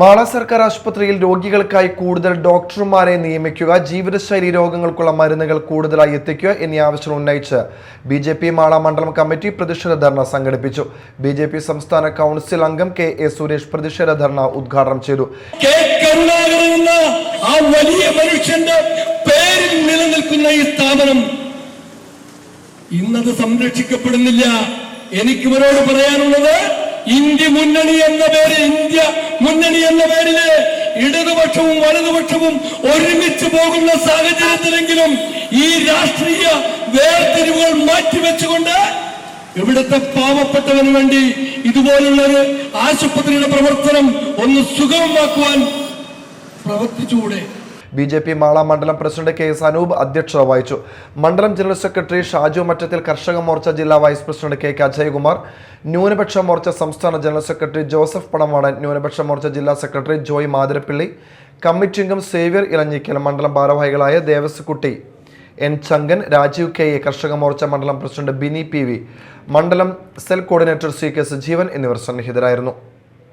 മാള സർക്കാർ ആശുപത്രിയിൽ രോഗികൾക്കായി കൂടുതൽ ഡോക്ടർമാരെ നിയമിക്കുക ജീവിതശൈലി രോഗങ്ങൾക്കുള്ള മരുന്നുകൾ കൂടുതലായി എത്തിക്കുക എന്നീ ആവശ്യങ്ങൾ ഉന്നയിച്ച് ബി ജെ പി മാള മണ്ഡലം കമ്മിറ്റി പ്രതിഷേധ ധർണ സംഘടിപ്പിച്ചു. ബി ജെ പി സംസ്ഥാന കൗൺസിൽ അംഗം കെ എ സുരേഷ് പ്രതിഷേധ ധർണ ഉദ്ഘാടനം ചെയ്തു. ആ വലിയ മനുഷ്യന്റെ പേരിൽ നിലനിൽക്കുന്ന ഈ സ്ഥാപനം സംരക്ഷിക്കപ്പെടുന്നില്ല. എനിക്ക് ഇവരോട് പറയാനുള്ളത് മുന്നണി എന്ന പേരിൽ ഇടതുപക്ഷവും വലതുപക്ഷവും ഒരുമിച്ച് പോകുന്ന സാഹചര്യത്തിലെങ്കിലും ഈ രാഷ്ട്രീയ വേർതിരിവുകൾ മാറ്റിവെച്ചുകൊണ്ട് ഇവിടുത്തെ പാവപ്പെട്ടവന് വേണ്ടി ഇതുപോലുള്ള ഒരു ആശുപത്രിയുടെ പ്രവർത്തനം ഒന്ന് സുഗമമാക്കുവാൻ പ്രവർത്തിച്ചുകൂടെ? ബി ജെ പി മാള മണ്ഡലം പ്രസിഡന്റ് കെ എസ് അനൂപ് അധ്യക്ഷത വഹിച്ചു. മണ്ഡലം ജനറൽ സെക്രട്ടറി ഷാജു മറ്റത്തിൽ കർഷക മോർച്ച ജില്ലാ vice president K K Ajayakumar ന്യൂനപക്ഷ മോർച്ച സംസ്ഥാന ജനറൽ സെക്രട്ടറി ജോസഫ് പടമാടൻ ന്യൂനപക്ഷ മോർച്ച ജില്ലാ സെക്രട്ടറി ജോയ് മാതിരപ്പിള്ളി കമ്മിറ്റി അംഗം സേവ്യർ ഇളഞ്ഞിക്കൽ മണ്ഡലം ഭാരവാഹികളായ Devaskutty N Chankan Rajeev K A കർഷക മോർച്ച മണ്ഡലം പ്രസിഡന്റ് ബിനി പി വി മണ്ഡലം cell coordinator C K Sajeevan എന്നിവർ സന്നിഹിതരായിരുന്നു.